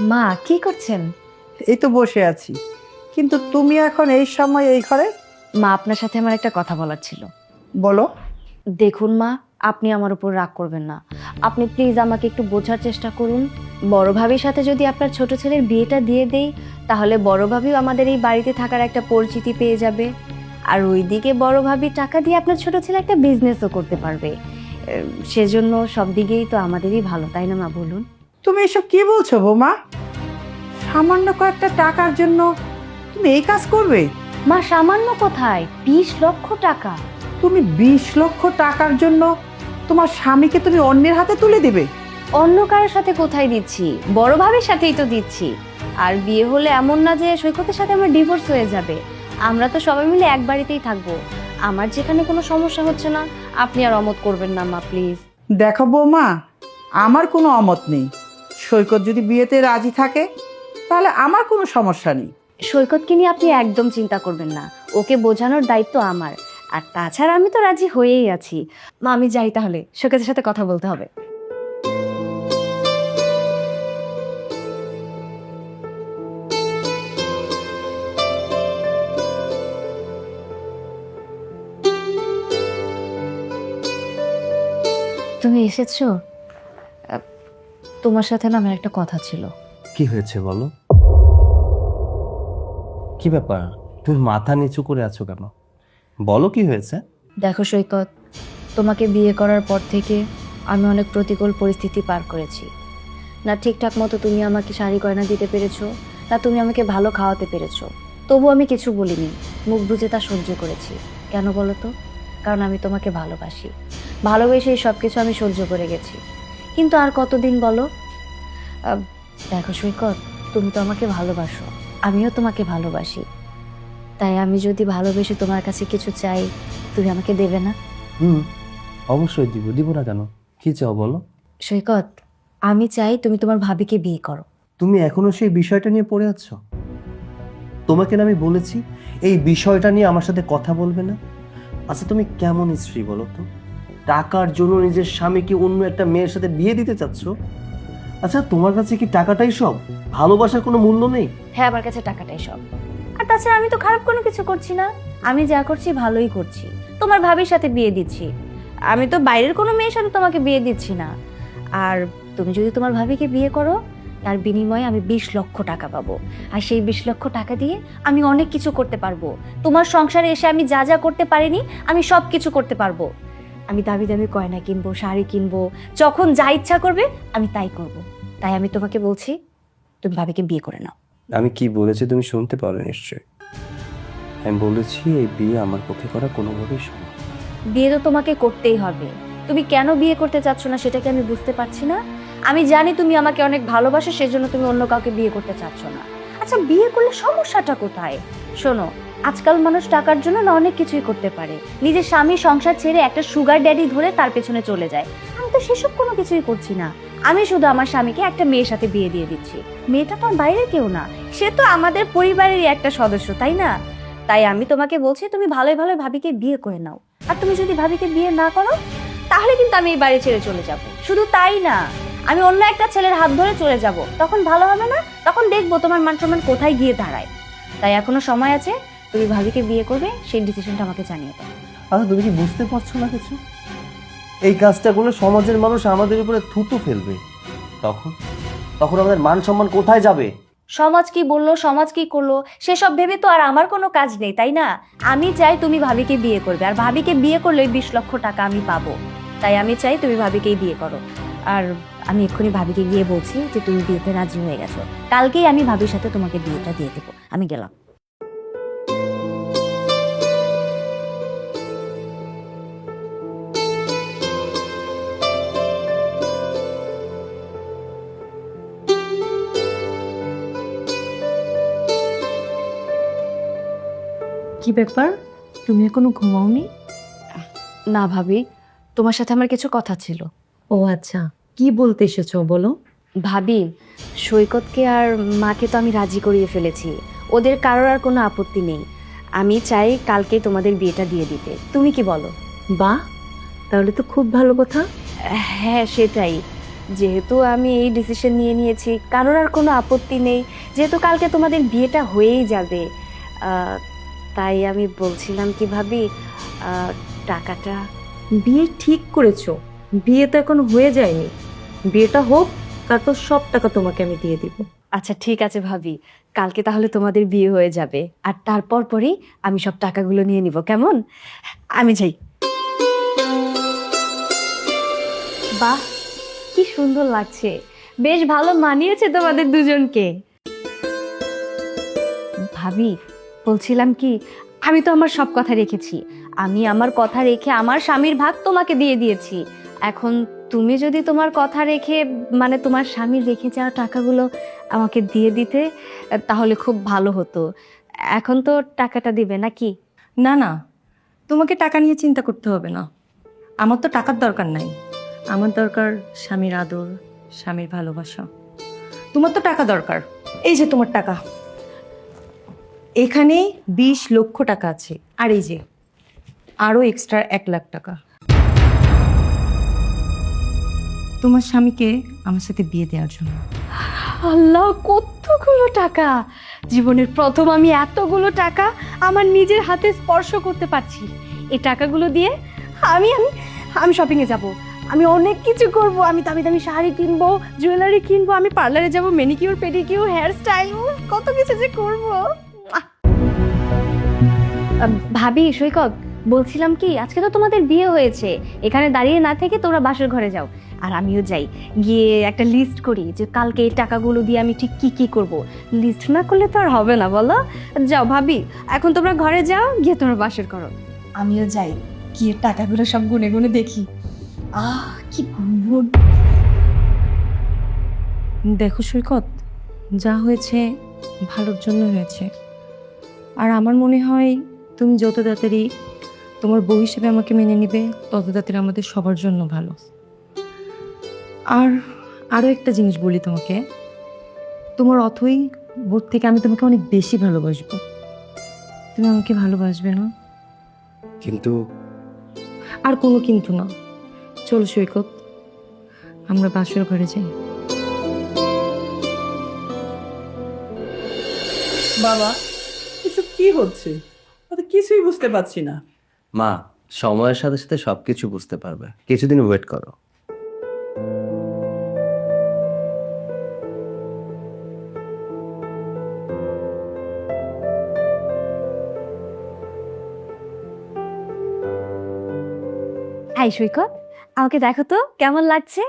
মা কি করছেন? এই তো বসে আছি। কিন্তু তুমি এখন এই সময় এই ঘরে? মা আপনার সাথে আমার একটা কথা বলার ছিল। বলো। দেখুন মা আপনি আমার উপর রাগ করবেন না। আপনি প্লিজ আমাকে একটু বোঝার চেষ্টা করুন। বড় ভাবির সাথে যদি আপনার ছোট ছেলের বিয়েটা দিয়ে দেই তাহলে বড় ভাবিও আমাদের এই বাড়িতে থাকার একটা পরিচিতি পেয়ে যাবে। আর ওইদিকে বড় ভাবি টাকা দিয়ে আপনার ছোট ছেলে একটা বিজনেসও করতে পারবে। সেজন্য সব দিকেই তো আমাদেরই ভালো তাই না মা বলুন? তুমি এসব কি বলছো বৌমা? সামান্য কয়েকটা টাকার জন্য তুমি এই কাজ করবে? মা সামান্য কোথায়? বিশ লক্ষ টাকা। তুমি বিশ লক্ষ টাকার জন্য তোমার স্বামীকে তুমি অন্যের হাতে তুলে দিবে? অন্য কারোর সাথে কোথায় দিচ্ছি? বড় ভাবির সাথেই তো দিচ্ছি। আর বিয়ে হলে এমন না যে সৈকতের সাথে আমার ডিভোর্স হয়ে যাবে। আমরা তো সবাই মিলে এক বাড়িতেই থাকব। আমার যেখানে কোনো সমস্যা হচ্ছে না আপনি আর অমত করবেন না মা প্লিজ দেখো বৌমা আমার কোনো অমত নেই। সৈকত যদি বিয়েতে রাজি থাকে, তাহলে আমার কোনো সমস্যা নেই। সৈকতকে নিয়ে আপনি একদম চিন্তা করবেন না। ওকে বোঝানোর দায়িত্ব আমার। আর তাছাড়া আমি তো রাজি হয়েই আছি। মা, আমি যাই তাহলে। সৈকতের সাথে কথা বলতে হবে। তুমি এসেছ? তোমার সাথে না আমার একটা কথা ছিল। কি হয়েছে বলো? কি ব্যাপার? তুমি মাথা নিচু করে আছো কেন? বলো কি হয়েছে? দেখো সৈকত তোমাকে বিয়ে করার পর থেকে আমি অনেক প্রতিকূল পরিস্থিতি পার করেছি। না ঠিকঠাক মতো তুমি আমাকে শাড়ি গয়না দিতে পেরেছ না তুমি আমাকে ভালো খাওয়াতে পেরেছ। তবু আমি কিছু বলিনি মুখ বুঝে তা সহ্য করেছি। কেন বলো তো? কারণ আমি তোমাকে ভালোবাসি। ভালোবেসে এই সব কিছু আমি সহ্য করে গেছি। কিন্তু আর কতদিন বলো? দেখো সৈকত তুমি তো আমাকে ভালোবাসো। আমিও তোমাকে ভালোবাসি। তাই আমি যদি ভালোবেসে তোমার কাছে কিছু চাই তুমি আমাকে দেবে না? হুম অবশ্যই দিব। দিব না কেন? কি চাও বলো? সৈকত আমি চাই তুমি তোমার ভাবিকে বিয়ে করো। তুমি এখনও সেই বিষয়টা নিয়ে পড়ে আছো? তোমাকে না আমি বলেছি এই বিষয়টা নিয়ে আমার সাথে কথা বলবে না? আচ্ছা তুমি কেমন স্ত্রী বলো তো? টাকার জন্য নিজের স্বামীকে অন্য একটা মেয়ের সাথে বিয়ে দিতে চাচ্ছ? আচ্ছা তোমার কাছে কি টাকাটাই সব? ভালোবাসার কোনো মূল্য নেই? হ্যাঁ আমার কাছে টাকাটাই সব। আর তাছাড়া আমি তো খারাপ কোনো কিছু করছি না। আমি যা করছি ভালোই করছি। তোমার ভাবির সাথে বিয়ে দিচ্ছি। আমি তো বাইরের কোনো মেয়ের সাথে তোমাকে বিয়ে দিচ্ছি না। আর তুমি যদি তোমার ভাবিকে বিয়ে করো, তার বিনিময়ে আমি বিশ লক্ষ টাকা পাবো। আর সেই বিশ লক্ষ টাকা দিয়ে আমি অনেক কিছু করতে পারব। তোমার সংসারে এসে আমি যা যা করতে পারিনি, আমি সব কিছু করতে পারব। আমি দামি দামি গয়না কিনবো শাড়ি কিনবো যখন যা ইচ্ছা করবে আমি তাই করব। তাই আমি তোমাকে বলছি তুমি ভাবিকে বিয়ে করে নাও। আমি কি বলেছি তুমি শুনতে পারো নিশ্চয়ই। আমি বলেছি এই বিয়ে আমার পক্ষে করা কোনোভাবেই সম্ভব বিয়ে তো তোমাকে করতেই হবে। তুমি কেন বিয়ে করতে চাচ্ছ না সেটাকে আমি বুঝতে পারছি না। আমি জানি তুমি আমাকে অনেক ভালোবাসো সেজন্য তুমি অন্য কাউকে বিয়ে করতে চাচ্ছ না। আচ্ছা বিয়ে করলে সমস্যাটা কোথায়? শোনো আজকাল মানুষ টাকার জন্য না অনেক কিছুই করতে পারে। নিজের স্বামী সংসার ছেড়ে একটা সুগার ড্যাডি ধরে তার পেছনে চলে যায়। আমি তো সেসব কোনো কিছুই করছি না। আমি শুধু আমার স্বামীকে একটা মেয়ের সাথে বিয়ে দিয়ে দিচ্ছি। মেয়েটা তো আর বাইরের কেউ না। সে তো আমাদের পরিবারেরই একটা সদস্য, তাই না? তাই আমি তোমাকে বলছি, তুমি ভালোই ভালোই ভাবিকে বিয়ে করে নাও। আর তুমি যদি ভাবিকে বিয়ে না করো, তাহলে কিন্তু আমি এই বাড়ি ছেড়ে চলে যাব। শুধু তাই না, আমি অন্য একটা ছেলের হাত ধরে চলে যাব। তখন ভালো হবে না? তখন দেখব তোমার মান সম্মান কোথায় গিয়ে দাঁড়ায়। তাই এখনও সময় আছে তুমি ভাবিকে বিয়ে করবে সেই ডিসিশনটা আমাকে জানিয়ে দাও। আচ্ছা তুমি কি বুঝতে পারছ না কিছু? এই কাজটা করলে সমাজের মানুষ আমাদের উপরে থুতু ফেলবে। তখন? তখন আমাদের মান সম্মান কোথায় যাবে? সমাজ কি বলল সমাজ কি করল সেসব ভেবে তো আর আমার কোনো কাজ নেই তাই না? আমি চাই তুমি ভাবিকে বিয়ে করবে আর ভাবিকে বিয়ে করলে বিশ লক্ষ টাকা আমি পাবো। তাই আমি চাই তুমি ভাবিকেই বিয়ে করো। আর আমি এক্ষুনি ভাবিকে গিয়ে বলছি যে তুমি বিয়েতে রাজি হয়ে গেছো। কালকেই আমি ভাবির সাথে তোমাকে বিয়েটা দিয়ে দেবো। আমি গেলাম। কি ব্যাপার? তুমি এখনও ঘুমাওনি? না ভাবি তোমার সাথে আমার কিছু কথা ছিল। ও আচ্ছা কি বলতে এসেছ বলো? ভাবি সৈকতকে আর মাকে তো আমি রাজি করিয়ে ফেলেছি। ওদের কারোর আর কোনো আপত্তি নেই। আমি চাই কালকে তোমাদের বিয়েটা দিয়ে দিতে। তুমি কি বলো? বাহ তাহলে তো খুব ভালো কথা। হ্যাঁ সেটাই। যেহেতু আমি এই ডিসিশন নিয়ে নিয়েছি কারোর আর কোনো আপত্তি নেই। যেহেতু কালকে তোমাদের বিয়েটা হয়েই যাবে তাই আমি বলছিলাম কি ভাবি আহ, টাকাটা বিয়ে ঠিক করেছ। বিয়ে তো এখন হয়ে যায়নি। বিয়েটা হোক তারপর সব টাকা তোমাকে আমি দিয়ে দিব। আচ্ছা ঠিক আছে ভাবি। কালকে তাহলে তোমাদের বিয়ে হয়ে যাবে। আর তারপর পরেই আমি সব টাকাগুলো নিয়ে নিব কেমন? আমি যাই। বাহ কি সুন্দর লাগছে। বেশ ভালো মানিয়েছে তোমাদের দুজনকে। ভাবি বলছিলাম কি, আমি তো আমার সব কথা রেখেছি। আমি আমার কথা রেখে আমার স্বামীর ভাগ তোমাকে দিয়ে দিয়েছি। এখন তুমি যদি তোমার কথা রেখে মানে তোমার স্বামীর রেখে যাওয়া টাকাগুলো আমাকে দিয়ে দিতে, তাহলে খুব ভালো হতো। এখন তো টাকাটা দিবে নাকি? না না, তোমাকে টাকা নিয়ে চিন্তা করতে হবে না। আমার তো টাকার দরকার নাই। আমার দরকার স্বামীর আদর, স্বামীর ভালোবাসা। তোমার তো টাকা দরকার। এই যে তোমার টাকা। এখানে বিশ লক্ষ টাকা আছে। আর এই যে আরও এক্সট্রা এক লাখ টাকা। তোমার স্বামীকে আমার সাথে বিয়ে দেওয়ার জন্য। আল্লাহ, কতগুলো টাকা! জীবনের প্রথম আমি এতগুলো টাকা আমার নিজের হাতে স্পর্শ করতে পারছি। এই টাকাগুলো দিয়ে আমি আমি আমি শপিংয়ে যাব। আমি অনেক কিছু করব। আমি দামি দামি শাড়ি কিনবো জুয়েলারি কিনবো, আমি পার্লারে যাব মেনিকিউর পেডিকিউর হেয়ার স্টাইল কত কিছু যে করব। ভাবি সৈকত বলছিলাম কি আজকে তো তোমাদের বিয়ে হয়েছে। এখানে দাঁড়িয়ে না থেকে তোমরা বাসর ঘরে যাও। আর আমিও যাই। গিয়ে একটা লিস্ট করি যে কালকে এই টাকাগুলো দিয়ে আমি ঠিক কি কি করব। লিস্ট না করলে তো আর হবে না বলো? যাও ভাবি এখন তোমরা ঘরে যাও গিয়ে তোমরা বাসর করো। আমিও যাই। গিয়ে টাকাগুলো সব গুনে গুনে দেখি। আহ কি দেখো সৈকত যা হয়েছে ভালোর জন্য হয়েছে। আর আমার মনে হয় তুমি যত তাড়াতাড়ি তোমার বউ হিসেবে আমাকে মেনে নিবে তত তাড়াতাড়ি আমাদের সবার জন্য ভালো। আর আরও একটা জিনিস বলি তোমাকে। তোমার অথই বোধ থেকে আমি তোমাকে অনেক বেশি ভালোবাসবো। তুমি আমাকে ভালোবাসবে না? কিন্তু আর কোনো কিন্তু না। চলো সৈকত আমরা বাসর ঘরে যাই। বাবা এসব কি হচ্ছে? কিছুই বুঝতে পারছি না। মা সময়ের সাথে সাথে সবকিছু বুঝতে পারবে। কিছুদিন ওয়েট করো। হাই সৈকত আমাকে দেখো তো কেমন লাগছে?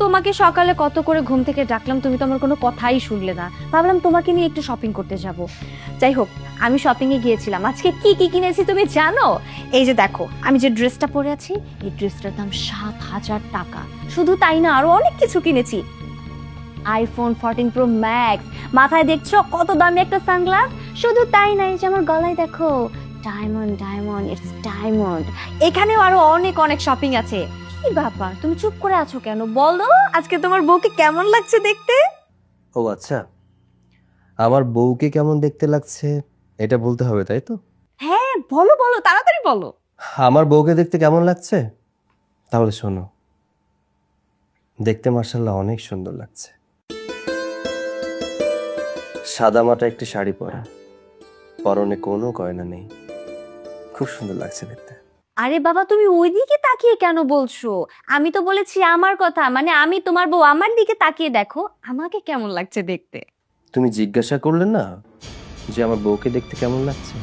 তোমাকে সকালে কত করে ঘুম থেকে ডাকলাম, তুমি তো আমার কোনো কথাই শুনলে না। ভাবলাম তোমাকে নিয়ে একটু শপিং করতে যাব। যাই হোক, আমি শপিংয়ে গিয়েছিলাম। আজকে কি কি কিনেছি তুমি জানো? এই যে দেখো, আমি যে ড্রেসটা পরে আছি, এই ড্রেসটার দাম সাত হাজার টাকা। শুধু তাই না, আরও অনেক কিছু কিনেছি। আইফোন ফোরটিন প্রো ম্যাক্স মাথায় দেখছ কত দামি একটা সানগ্লাস শুধু তাই না, এই যে আমার গলায় দেখো ডায়মন্ড ডায়মন্ড ইটস ডায়মন্ড এখানেও আরও অনেক অনেক শপিং আছে। কি ব্যাপার? তুমি চুপ করে আছো কেন? বলো আজকে তোমার বউকে কেমন লাগছে দেখতে? ও আচ্ছা। আমার বউকে কেমন দেখতে লাগছে এটা বলতে হবে তাই তো? হ্যাঁ বলো বলো তাড়াতাড়ি বলো। আমার বউকে দেখতে কেমন লাগছে? তাহলে শোনো। দেখতে মার্শাল্লাহ অনেক সুন্দর লাগছে। সাদা মাটা একটি শাড়ি পরা। পরনে কোনো গয়না নেই। খুব সুন্দর লাগছে দেখতে। আরে বাবা, তুমি ওইদিকে তাকিয়ে কেন বলছো? আমি তো বলেছি আমার কথা মানে আমি তোমার বউ, আমার দিকে তাকিয়ে দেখো, আমাকে কেমন লাগছে দেখতে? তুমি জিজ্ঞাসা করলে না যে আমার বউকে দেখতে কেমন লাগছে।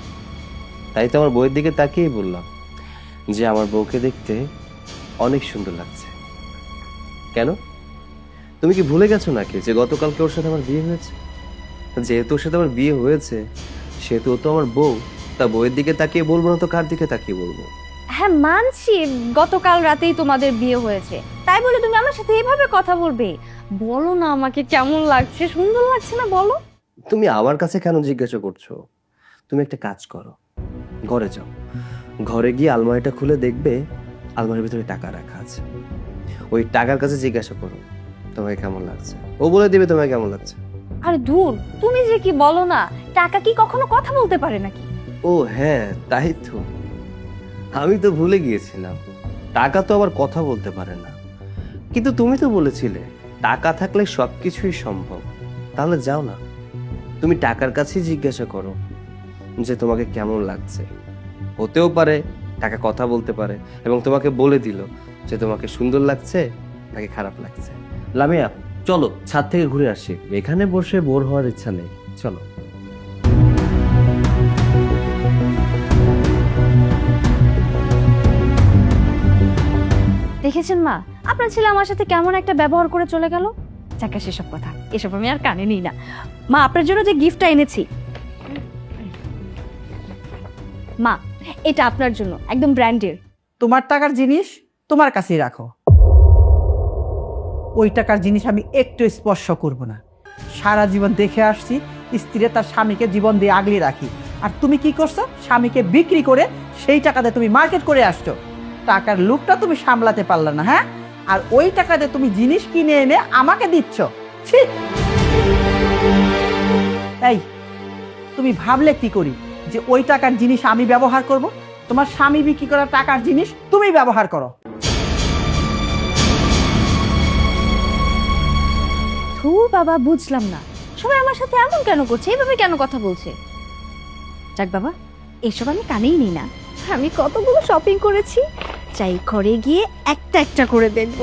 তাই তো আমার বউয়ের দিকে তাকিয়েই বললাম যে আমার বউকে দেখতে অনেক সুন্দর লাগছে। কেন? তুমি কি ভুলে গেছো নাকি যে গতকালকে ওর সাথে আমার বিয়ে হয়েছে? যেহেতু ওর সাথে আমার বিয়ে হয়েছে, সেহেতু ও তো আমার বউ, তা বউয়ের দিকে তাকিয়ে বলব না তো কার দিকে তাকিয়ে বলব? হ্যাঁ মানছি। গতকাল রাতেই তোমাদের বিয়ে হয়েছে। তাই বলে তুমি আমার সাথে এভাবে কথা বলবে? বলো না আমাকে কেমন লাগছে। সুন্দর লাগছে না বলো। তুমি আমার কাছে কেন জিজ্ঞাসা করছ? তুমি একটা কাজ করো। ঘরে যাও। ঘরে গিয়ে আলমারিটা খুলে দেখবে আলমারির ভিতরে টাকা রাখা আছে। ওই টাকার কাছে জিজ্ঞাসা করো তোমাকে কেমন লাগছে? ও বলে দেবে তোমাকে কেমন লাগছে। আরে দূর তুমি যে কি বলো না টাকা কি কখনো কথা বলতে পারে নাকি? ও হ্যাঁ তাই তো। আমি তো ভুলে গিয়েছিলাম। টাকা তো আবার কথা বলতে পারে না। কিন্তু তুমি তো বলেছিলে, টাকা থাকলে সব কিছুই সম্ভব। তাহলে যাও না। তুমি টাকার কাছেই জিজ্ঞাসা করো যে তোমাকে কেমন লাগছে। হতেও পারে, টাকা কথা বলতে পারে এবং তোমাকে বলে দিল যে তোমাকে সুন্দর লাগছে, নাকি খারাপ লাগছে। লামিয়া, চলো, ছাদ থেকে ঘুরে আসি। এখানে বসে বোর হওয়ার ইচ্ছা নেই। চলো। দেখেছেন মা? আপনার ছেলে আমার সাথে কেমন একটা ব্যবহার করে চলে গেল? চাকা সেসব কথা, এসব আমি আর কানে নিই না। মা, আপনার জন্য যে গিফটটা এনেছি। মা, এটা আপনার জন্য, একদম ব্র্যান্ডের তোমার টাকার জিনিস তোমার কাছেই রাখো। ওই টাকার জিনিস আমি একটু স্পর্শ করব না। সারা জীবন দেখে আসছি স্ত্রীরা তার স্বামীকে জীবন দিয়ে আগলে রাখি। আর তুমি কি করছ? স্বামীকে বিক্রি করে সেই টাকাতে তুমি মার্কেট করে আসছো। টাকার লুকটা তুমি সামলাতে পারলে না হ্যাঁ? আর ওই টাকাতে তুমি জিনিস কিনে এনে আমাকে দিচ্ছ। ছি! এই, তুমি ভাবলে কি করি? যে ওই টাকার জিনিস আমি ব্যবহার করব? তোমার স্বামী বিক্রি করা টাকার জিনিস তুমি ব্যবহার করো। থু বাবা, বুঝলাম না। সবাই আমার সাথে এমন কেন করছে? এইভাবে কেন কথা বলছে? যাক বাবা, এসব আমি কানেই নিই না। আমি কতগুলো শপিং করেছি। চাই ঘরে গিয়ে একটা একটা করে দেখব।